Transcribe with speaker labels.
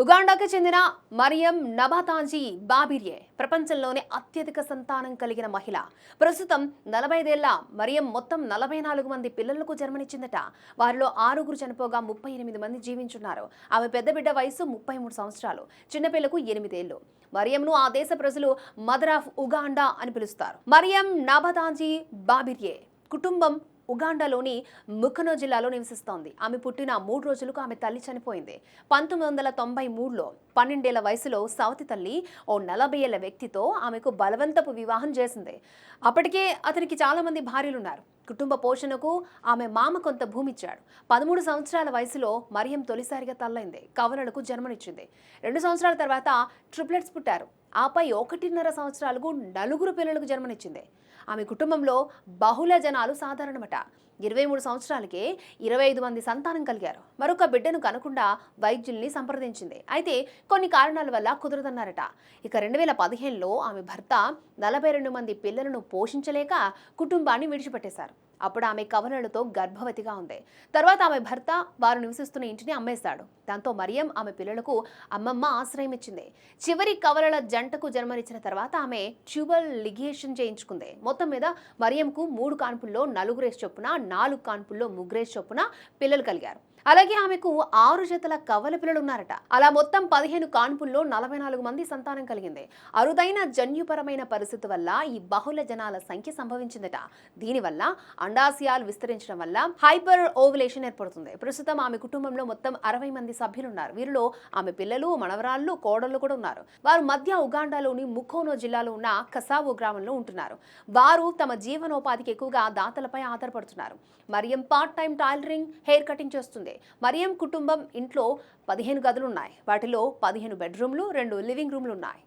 Speaker 1: ఉగాండాకి చెందిన మరియం నబాతాంజీ బాబిరియే ప్రపంచంలోనే అత్యధిక సంతానం కలిగిన మహిళ. ప్రస్తుతం నలభైదేళ్ళ మరియం మొత్తం నలభై నాలుగు మంది పిల్లలకు జన్మనిచ్చిందట. వారిలో ఆరుగురు చనిపోగా ముప్పై ఎనిమిది మంది జీవించున్నారు. ఆమె పెద్ద బిడ్డ వయసు ముప్పై మూడు సంవత్సరాలు. చిన్నపిల్లకు ఎనిమిదేళ్ళు. మరియంను ఆ దేశ ప్రజలు మదర్ ఆఫ్ ఉగాండా అని పిలుస్తారు. మరియం నబాతాంజీ బాబిరియే కుటుంబం ఉగాండాలోని ముఖనో జిల్లాలో నివసిస్తోంది. ఆమె పుట్టిన మూడు రోజులకు ఆమె తల్లి చనిపోయింది. పంతొమ్మిది వందల తొంభై మూడులో పన్నెండేళ్ళ వయసులో సవతి తల్లి ఓ నలభై ఏళ్ళ వ్యక్తితో ఆమెకు బలవంతపు వివాహం చేసింది. అప్పటికే అతనికి చాలామంది భార్యలున్నారు. కుటుంబ పోషణకు ఆమె మామ కొంత భూమి ఇచ్చాడు పదమూడు సంవత్సరాల వయసులో మరియం తొలిసారిగా తల్లైంది. కవలలకు జన్మనిచ్చింది. రెండు సంవత్సరాల తర్వాత ట్రిప్లెట్స్ పుట్టారు. ఆపై ఒకటిన్నర సంవత్సరాలకు నలుగురు పిల్లలకు జన్మనిచ్చింది. ఆమె కుటుంబంలో బహుళ జనాలు సాధారణమట. ఇరవై మూడు సంవత్సరాలకే ఇరవై ఐదు మంది సంతానం కలిగారు. మరొక బిడ్డను కనకుండా వైద్యుల్ని సంప్రదించింది. అయితే కొన్ని కారణాల వల్ల కుదరదన్నారట. ఇక రెండు వేల పదిహేనులో ఆమె భర్త నలభై రెండు మంది పిల్లలను పోషించలేక కుటుంబాన్ని విడిచిపెట్టేశారు. అప్పుడు ఆమె కవలలతో గర్భవతిగా ఉంది. తర్వాత ఆమె భర్త వారు నివసిస్తున్న ఇంటిని అమ్మేశాడు. దాంతో మరియం ఆమె పిల్లలకు అమ్మమ్మ ఆశ్రయం ఇచ్చింది. చివరి కవలల జంటకు జన్మనిచ్చిన తర్వాత ఆమె ట్యూబల్ లిగేషన్ చేయించుకుంది. మొత్తం మీద మరియంకు మూడు కాన్పుల్లో నలుగురేసి చొప్పున నాలుగు కాన్పుల్లో ముగ్గురేసి చొప్పున పిల్లలు కలిగారు. అలాగే ఆమెకు ఆరు జతల కవల పిల్లలు ఉన్నారట అలా మొత్తం పదిహేను కాన్పుల్లో నలభై నాలుగు మంది సంతానం కలిగింది. అరుదైన జన్యుపరమైన పరిస్థితి వల్ల ఈ బహుళ జనాల సంఖ్య సంభవించిందట. దీనివల్ల అండాశయాలు విస్తరించడం వల్ల హైపర్ ఓవులేషన్ ఏర్పడుతుంది. ప్రస్తుతం ఆమె కుటుంబంలో మొత్తం అరవై మంది సభ్యులున్నారు. వీరిలో ఆమె పిల్లలు మనవరాళ్ళు కోడళ్ళు కూడా ఉన్నారు. వారు మధ్య ఉగాండాలోని ముఖోనో జిల్లాలో ఉన్న కసావో గ్రామంలో ఉంటున్నారు. వారు తమ జీవనోపాధికి ఎక్కువగా దాతలపై ఆధారపడుతున్నారు. Mariam part time tailoring hair cutting చేస్తుంది. మరియం కుటుంబం ఇంట్లో పదిహేను గదులు ఉన్నాయి వాటిలో పదిహేను బెడ్రూమ్లు రెండు లివింగ్ రూమ్లు ఉన్నాయి.